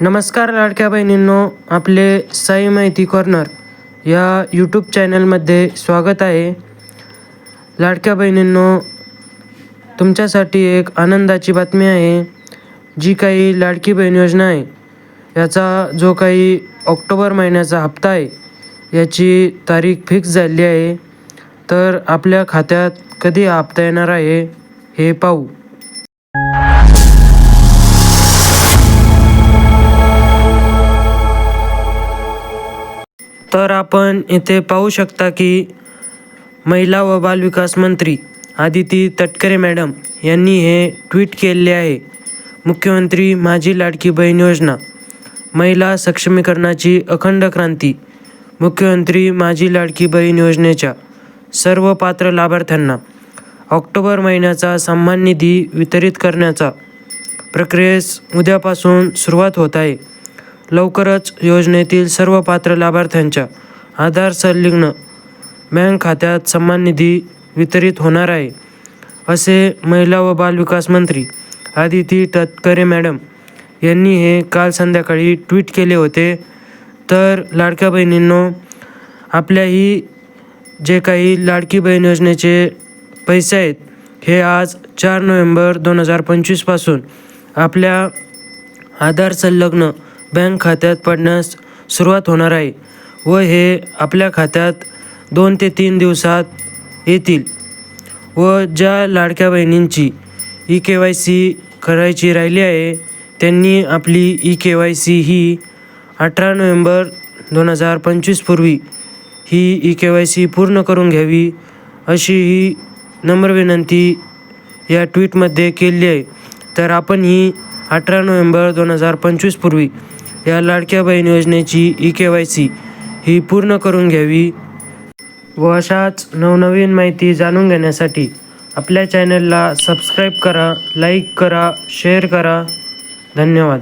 नमस्कार लाडक्या बहिणींनो आपले साई माहिती कॉर्नर या यूट्यूब चॅनलमध्ये स्वागत आहे. लाडक्या बहिणींनो तुमच्यासाठी एक आनंदाची बातमी आहे जी काही लाडकी बहीण योजना आहे याचा जो काही ऑक्टोबर महिन्याचा हप्ता आहे याची तारीख फिक्स झाली आहे तर आपल्या खात्यात कधी हप्ता येणार आहे हे पाहू. तर आपण इथे पाहू शकता की महिला व बालविकास मंत्री आदिती तटकरे मॅडम यांनी हे ट्विट केले आहे. मुख्यमंत्री माझी लाडकी बहीण योजना महिला सक्षमीकरणाची अखंड क्रांती मुख्यमंत्री माझी लाडकी बहीण योजनेच्या सर्व पात्र लाभार्थ्यांना ऑक्टोबर महिन्याचा सन्मान निधी वितरित करण्याचा प्रक्रियेस उद्यापासून सुरुवात होत आहे. लवकरच योजनेतील सर्व पात्र लाभार्थ्यांच्या आधार संलग्न बँक खात्यात सन्मान निधी वितरित होणार आहे असे महिला व बालविकास मंत्री आदिती तटकरे मॅडम यांनी हे काल संध्याकाळी ट्विट केले होते. तर लाडक्या बहिणींनो आपल्याही जे काही लाडकी बहीण योजनेचे पैसे आहेत हे आज चार नोव्हेंबर दोन हजार पंचवीसपासून आपल्या आधार संलग्न बँक खात्यात पडण्यास सुरुवात होणार आहे व हे आपल्या खात्यात दोन ते तीन दिवसात येतील व ज्या लाडक्या बहिणींची ई के वाय सी करायची राहिली आहे त्यांनी आपली ई के वाय सी ही अठरा नोव्हेंबर दोन हजार पंचवीसपूर्वी ही ई के वाय सी पूर्ण करून घ्यावी अशी ही नम्र विनंती या ट्विटमध्ये केली आहे. तर आपण ही अठरा नोव्हेंबर दोन हजार पंचवीसपूर्वी या लाडक्या बहीण योजनेची ई के वाय सी ही पूर्ण करून घ्यावी व अशाच नवनवीन माहिती जाणून घेण्यासाठी आपल्या चॅनलला सबस्क्राईब करा लाईक करा शेअर करा. धन्यवाद.